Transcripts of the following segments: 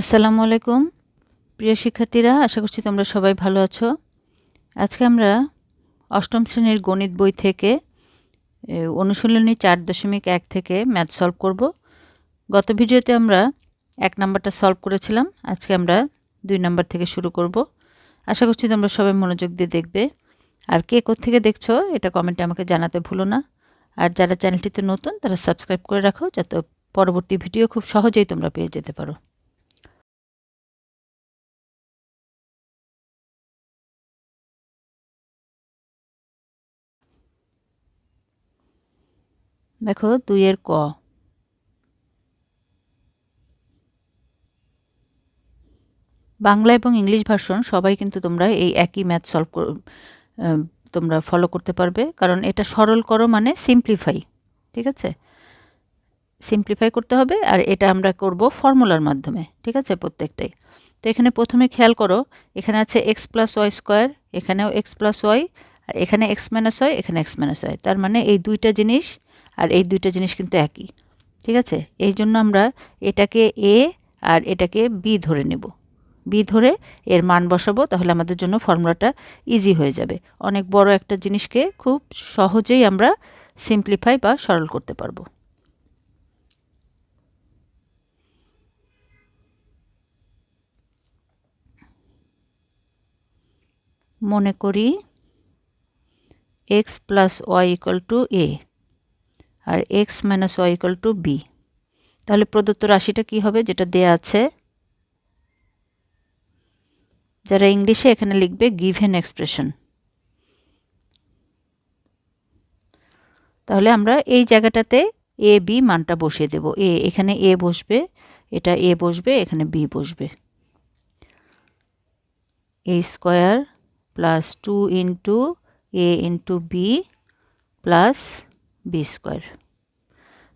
আসসালামু আলাইকুম। প্রিয় শিক্ষার্থীরা, আশা করছি তোমরা সবাই ভালো আছো। আজকে আমরা অষ্টম শ্রেণির গণিত বই থেকে অনুশীলনী চার দশমিক এক থেকে ম্যাথ সলভ করব। গত ভিডিওতে আমরা এক নাম্বারটা সলভ করেছিলাম। আজকে আমরা দুই নাম্বার থেকে শুরু করব। আশা করছি তোমরা সবাই মনোযোগ দিয়ে দেখবে। আর কে থেকে দেখছ, এটা কমেন্টে আমাকে জানাতে ভুলো না। আর যারা চ্যানেলটিতে নতুন, তারা সাবস্ক্রাইব করে রাখো, যাতে পরবর্তী ভিডিও খুব সহজেই তোমরা পেয়ে যেতে পারো। দেখো দুইয়ের ক। বাংলা এবং ইংলিশ ভার্সন সবাই কিন্তু তোমরা এই একই ম্যাথ সলভ তোমরা ফলো করতে পারবে। কারণ এটা সরল করো মানে সিম্পলিফাই ঠিক আছে? সিম্পলিফাই করতে হবে আর এটা আমরা করব ফর্মুলার মাধ্যমে, ঠিক আছে, প্রত্যেকটাই। তো এখানে প্রথমে খেয়াল করো, এখানে আছে এক্স প্লাস ওয়াই স্কোয়ার এখানেও এক্স প্লাস ওয়াই আর এখানে এক্স মাইনাস ওয়াই এখানে এক্স মাইনাস ওয়াই তার মানে এই দুইটা জিনিস আর এই দুইটা জিনিস কিন্তু একই, ঠিক আছে? এই জন্য আমরা এটাকে এ আর এটাকে বি ধরে নেব। বি ধরে এর মান বসাবো, তাহলে আমাদের জন্য ফর্মুলাটা ইজি হয়ে যাবে। অনেক বড় একটা জিনিসকে খুব সহজেই আমরা সিম্পলিফাই বা সরল করতে পারব। মনে করি x plus y equal to a R x minus y equal to b তাহলে প্রদত্ত রাশিটা কি হবে? যেটা দেয়া আছে, যারা ইংলিশে এখানে লিখবে গিভেন এক্সপ্রেশন তাহলে আমরা এই জায়গাটাতে এ বি মানটা বসিয়ে দেব। এ এখানে এ বসবে, এটা এ বসবে, এখানে বি বসবে। A square plus two into a into b plus b square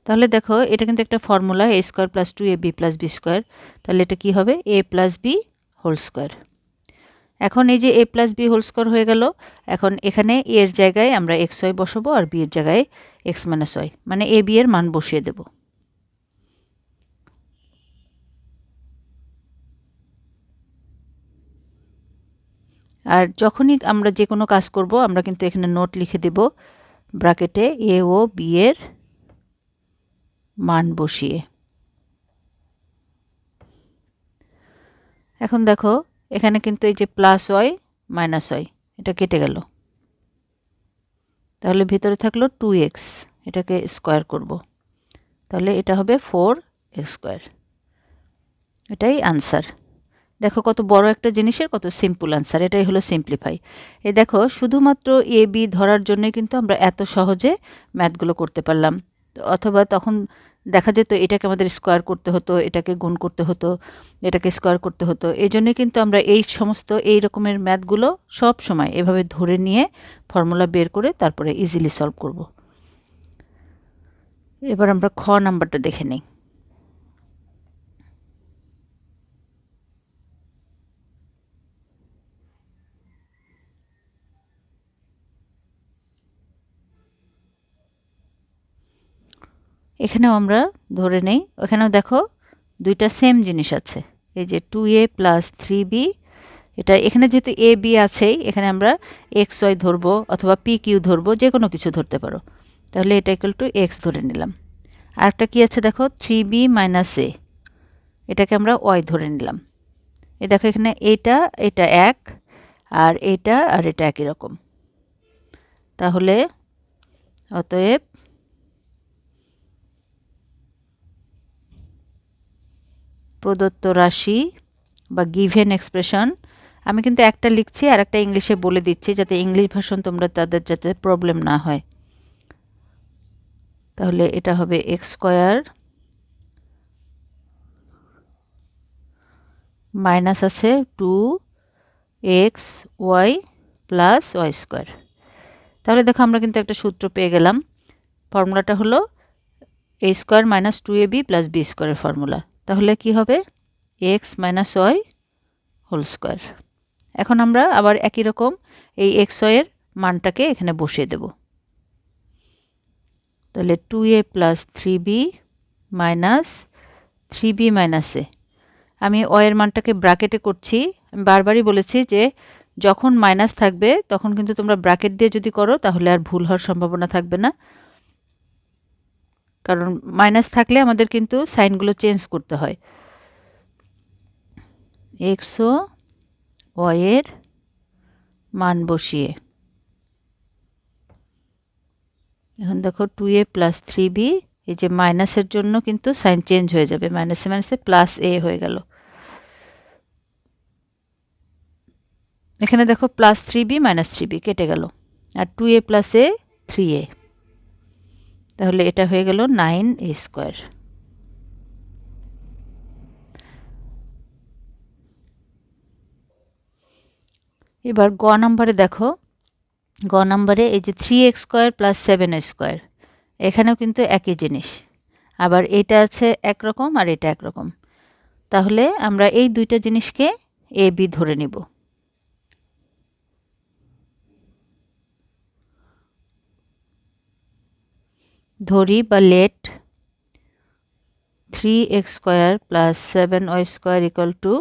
তাহলে দেখো, এটা কিন্তু একটা formula a square plus two a b plus b square তাহলে এটা কি হবে? A plus b whole square এখন এই যে a plus b whole square হয়ে গেল, এখন এখানে এর জায়গায় আমরা এক্স ওয়াই বসাবো আর বি এর জায়গায় এক্স মাইনাস ওয়াই মানে এ বি এর মান বসিয়ে দেব। আর যখনই আমরা যে কোনো কাজ করব, আমরা কিন্তু এখানে নোট লিখে দেব। ব্রাকেটে এ ও বি এর মান বসিয়ে। এখন দেখো, এখানে কিন্তু এই যে প্লাস ওয়াই মাইনাস ওয়াই এটা কেটে গেল। তাহলে ভিতরে থাকল টু এক্স এটাকে স্কোয়ার করব। তাহলে এটা হবে ফোর এক্স স্কোয়ার এটাই আনসার দেখো কত বড় একটা জিনিসের কত সিম্পল আনসার এটাই হলো সিম্পলিফাই এ দেখো, শুধুমাত্র এ বি ধরার জন্য কিন্তু আমরা এত সহজে ম্যাথগুলো করতে পারলাম। অথবা তখন দেখা যেত এটাকে আমাদের স্কোয়ার করতে হতো, এটাকে গুণ করতে হতো, এটাকে স্কোয়ার করতে হতো। এই জন্যে কিন্তু আমরা এই সমস্ত এই রকমের ম্যাথগুলো সব সময় এভাবে ধরে নিয়ে ফর্মুলা বের করে তারপরে ইজিলি সলভ করব। এবার আমরা খ নাম্বারটা দেখে নিই। এখানেও আমরা ধরে নেই। ওখানেও দেখো দুইটা সেম জিনিস আছে। এই যে two a plus three b এটা এখানে যেহেতু এ বি আছেই, এখানে আমরা এক্স ওয়াই ধরবো অথবা পি কিউ ধরবো যে কোনো কিছু ধরতে পারো। তাহলে এটা ইকুয়াল টু এক্স ধরে নিলাম। আরেকটা কী আছে দেখো? থ্রি বি মাইনাস এ এটাকে আমরা ওয়াই ধরে নিলাম। এ দেখো এখানে এটা এটা এক, আর এটা আর এটা একই রকম। তাহলে অতএব প্রদত্ত রাশি বা গিভেন এক্সপ্রেশন, আমি কিন্তু একটা লিখছি আর একটা ইংলিশে বলে দিচ্ছি যাতে ইংলিশ ভাষণ তোমরা তাদের যাতে প্রবলেম না হয়। তাহলে এটা হবে এক্স স্কোয়ার মাইনাস আছে two x y plus y square. তাহলে দেখো আমরা কিন্তু একটা সূত্র পেয়ে গেলাম। ফর্মুলাটা হলো a square minus two a b plus b স্কোয়ারের ফর্মুলা। তাহলে কি হবে? X minus y whole square এখন আমরা আবার একই রকম এই এক্স ওয়ের মানটাকে এখানে বসিয়ে দেব। তাহলে two a plus three b minus three b minus a আমি অয়ের মানটাকে ব্র্যাকেটে করছি। আমি বারবারই বলেছি যে যখন মাইনাস থাকবে, তখন কিন্তু তোমরা ব্র্যাকেট দিয়ে যদি করো, তাহলে আর ভুল হওয়ার সম্ভাবনা থাকবে না। কারণ মাইনাস থাকলে আমাদের কিন্তু সাইনগুলো চেঞ্জ করতে হয়। এক্সও ওয়ের মান বসিয়ে। এখন দেখো two a plus three b এই যে মাইনাসের জন্য কিন্তু সাইন চেঞ্জ হয়ে যাবে। মাইনাসে মাইনাসে প্লাস এ হয়ে গেল। এখানে দেখো plus three b minus three b কেটে গেল। আর two a plus a three a তাহলে এটা হয়ে গেল নাইন এ স্কোয়ার। এবার গ নাম্বারে দেখো, গ নাম্বারে এই যে three x square plus seven square এখানেও কিন্তু একই জিনিস। আবার এটা আছে একরকম আর এটা একরকম। তাহলে আমরা এই দুইটা জিনিসকে এ বি ধরে নিব। ধরি বা let three x square plus seven y square equal to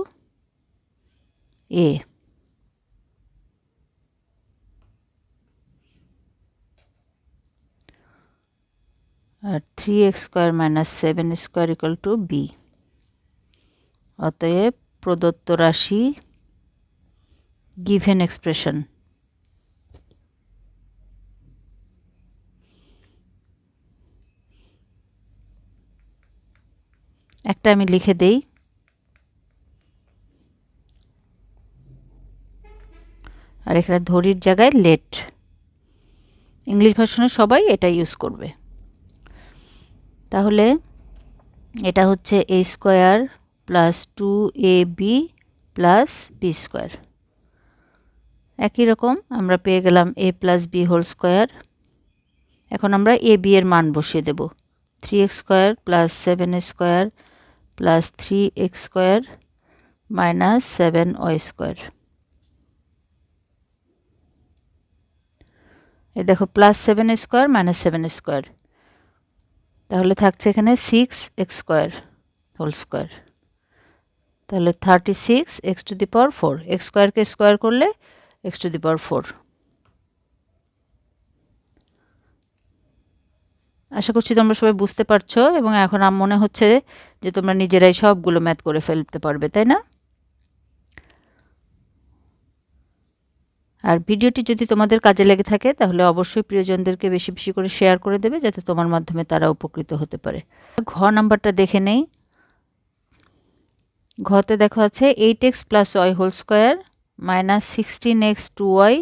a R three x square minus seven square equal to b অতএব প্রদত্ত রাশি গিভেন এক্সপ্রেশন একটা আমি লিখে দেই। আর এখানে ধরির জায়গায় লেট ইংলিশ ভাষণে সবাই এটা ইউজ করবে। তাহলে এটা হচ্ছে a square plus two a b plus b square একই রকম আমরা পেয়ে গেলাম a plus b whole square এখন আমরা এ বি এর মান বসিয়ে দেব। Three x square plus seven square plus three x square minus seven y square এই দেখো plus seven square minus seven square তাহলে থাকছে এখানে six x square whole square তাহলে thirty six x to the power four x স্কোয়ারকে square করলে x to the power four আশা করছি তোমরা সবাই বুঝতে পারছ এবং এখন আমার মনে হচ্ছে যে তোমরা নিজেরাই সবগুলো ম্যাথ করে ফেলতে পারবে, তাই না? আর ভিডিওটি যদি তোমাদের কাজে লেগে থাকে, তাহলে অবশ্যই প্রিয়জনদেরকে বেশি বেশি করে শেয়ার করে দেবে, যাতে তোমার মাধ্যমে তারা উপকৃত হতে পারে। ঘ নাম্বারটা দেখে নেই। ঘতে দেখা আছে eight x plus y whole square minus sixteen x two y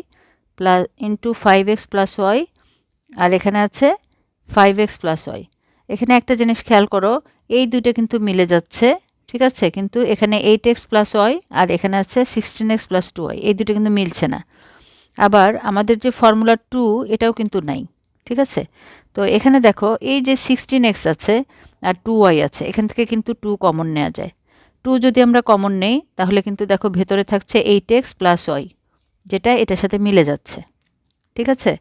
plus into five x plus y. আর এখানে আছে ফাইভ এক্স প্লাস ওয়াই এখানে একটা জিনিস খেয়াল করো, এই দুইটা কিন্তু মিলে যাচ্ছে, ঠিক আছে? কিন্তু এখানে এইট এক্স প্লাস ওয়াই আর এখানে আছে sixteen x plus two y এই দুটো কিন্তু মিলছে না। আবার আমাদের যে ফর্মুলা টু এটাও কিন্তু নাই, ঠিক আছে? তো এখানে দেখো, এই যে সিক্সটিন এক্স আছে আর টু ওয়াই আছে, এখান থেকে কিন্তু টু কমন নেওয়া যায়। টু যদি আমরা কমন নেই, তাহলে কিন্তু দেখো ভেতরে থাকছে এইট এক্স প্লাস ওয়াই যেটা এটার সাথে মিলে যাচ্ছে, ঠিক আছে?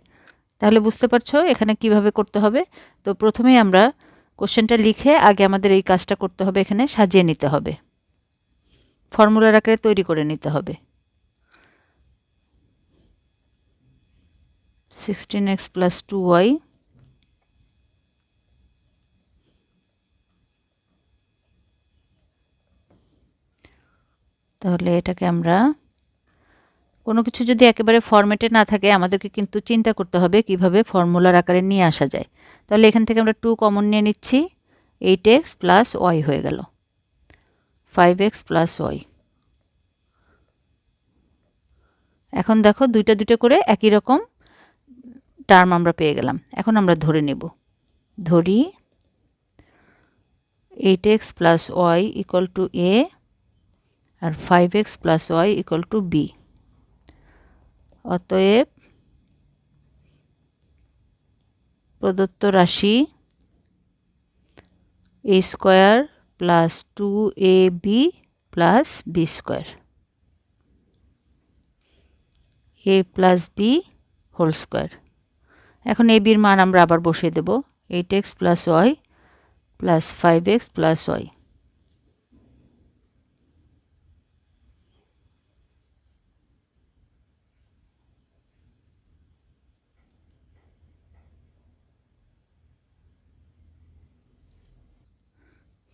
তাহলে বুঝতে পারছ এখানে কীভাবে করতে হবে? তো প্রথমেই আমরা কোশ্চেনটা লিখে আগে আমাদের এই কাজটা করতে হবে, এখানে সাজিয়ে নিতে হবে। ফর্মুলার আকারে তৈরি করে নিতে হবে। Sixteen x plus two y তাহলে এটাকে আমরা কোনো কিছু যদি একেবারে ফরম্যাটে না থাকে, আমাদেরকে কিন্তু চিন্তা করতে হবে কীভাবে ফর্মুলার আকারে নিয়ে আসা যায়। তাহলে এখান থেকে আমরা টু কমন নিয়ে নিচ্ছি। এইট এক্স প্লাস ওয়াই হয়ে গেল। ফাইভ এক্স প্লাস ওয়াই এখন দেখো দুইটা দুটো করে একই রকম টার্ম আমরা পেয়ে গেলাম। এখন আমরা ধরে নেব। ধরি eight x plus y equal to a R five x plus y equal to b অতএব প্রদত্ত রাশি a square plus two a b plus b square a plus b whole square এখন এ বির মান আমরা আবার বসিয়ে দেব। Eight x plus y plus five x plus y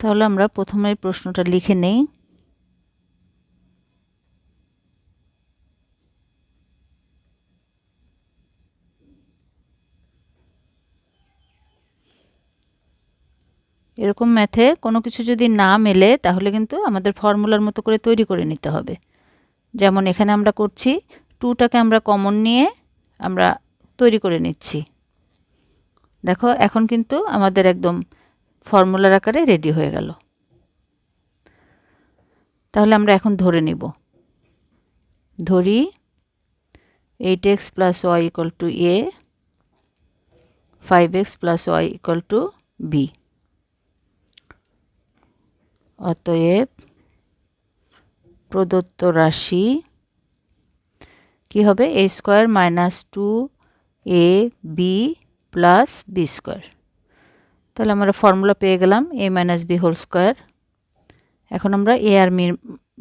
তাহলে আমরা প্রথমে প্রশ্নটা লিখে নেই। এরকম ম্যাথে কোনো কিছু যদি না মেলে, তাহলে কিন্তু আমাদের ফর্মুলার মতো করে তৈরি করে নিতে হবে। যেমন এখানে আমরা করছি টুটাকে আমরা কমন নিয়ে আমরা তৈরি করে নিচ্ছি। দেখো, এখন কিন্তু আমাদের একদম ফর্মুলার আকারে রেডি হয়ে গেল। তাহলে আমরা এখন ধরে নিব। ধরি eight x plus y equal to a, five x plus y equal to b. অতএব প্রদত্ত রাশি কি হবে? A square minus two a b plus b square. তাহলে আমরা ফর্মুলা পেয়ে গেলাম a minus b whole square এখন আমরা এ আর মি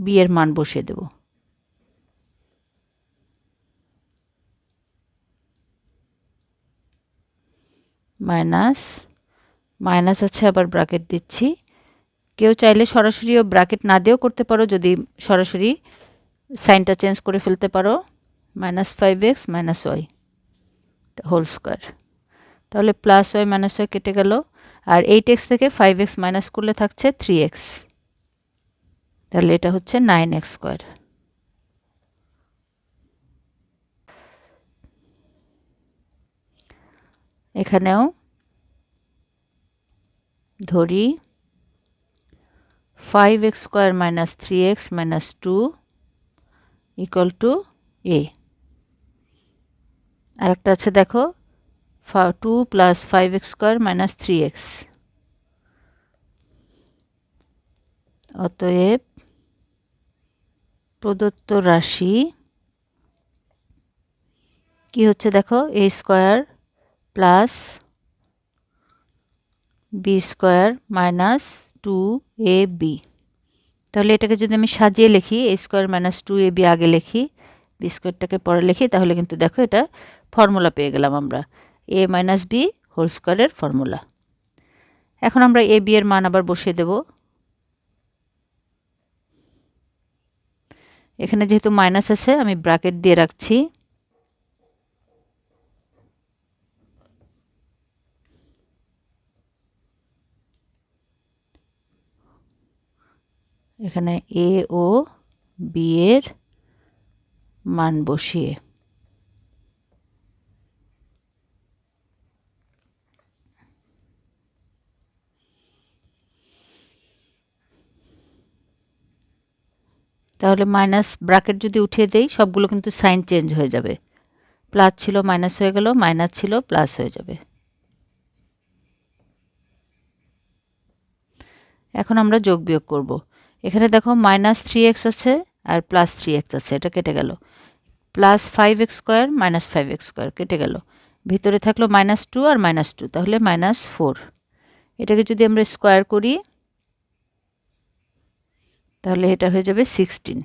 বি এর মান বসিয়ে দেব। মাইনাস মাইনাস আছে আবার ব্র্যাকেট দিচ্ছি। কেউ চাইলে সরাসরিও ব্র্যাকেট না দিয়েও করতে পারো, যদি সরাসরি সাইনটা চেঞ্জ করে ফেলতে পারো। Minus five x minus y whole square তাহলে প্লাস ওয়াই মাইনাস ওয়াই কেটে গেল। আর এইট এক্স থেকে ফাইভ এক্স মাইনাস করলে থাকছে থ্রি এক্স তাহলে এটা হচ্ছে নাইন এক্স স্কোয়ার এখানেও ধরি five x square minus three x minus two equal to a আরেকটা আছে দেখো two plus five x square minus three x অতএব প্রদত্ত রাশি কি হচ্ছে দেখো? A square plus b square minus two a b তাহলে এটাকে যদি আমি সাজিয়ে লিখি a square minus two a b আগে লিখি বি স্কোয়ারটাকে পরে লিখি, তাহলে কিন্তু দেখো এটা ফর্মুলা পেয়ে গেলাম আমরা। এ মাইনাস বি হোল স্কোয়ারের ফর্মুলা এখন আমরা এ বি এর মান আবার বসিয়ে দেব। এখানে যেহেতু মাইনাস আছে, আমি ব্র্যাকেট দিয়ে রাখছি। এখানে এ ও বি এর মান বসিয়ে। তাহলে মাইনাস ব্র্যাকেট যদি উঠিয়ে দেই, সবগুলো কিন্তু সাইন চেঞ্জ হয়ে যাবে। প্লাস ছিল মাইনাস হয়ে গেল মাইনাস ছিল প্লাস হয়ে যাবে। এখন আমরা যোগ বিয়োগ করব। এখানে দেখো মাইনাস থ্রি এক্স আছে আর প্লাস থ্রি এক্স আছে, এটা কেটে গেল। Plus five x square minus five x square কেটে গেল। ভিতরে থাকল মাইনাস টু আর মাইনাস টু তাহলে মাইনাস ফোর এটাকে যদি আমরা স্কোয়ার করি তাহলে এটা হয়ে যাবে সিক্সটিন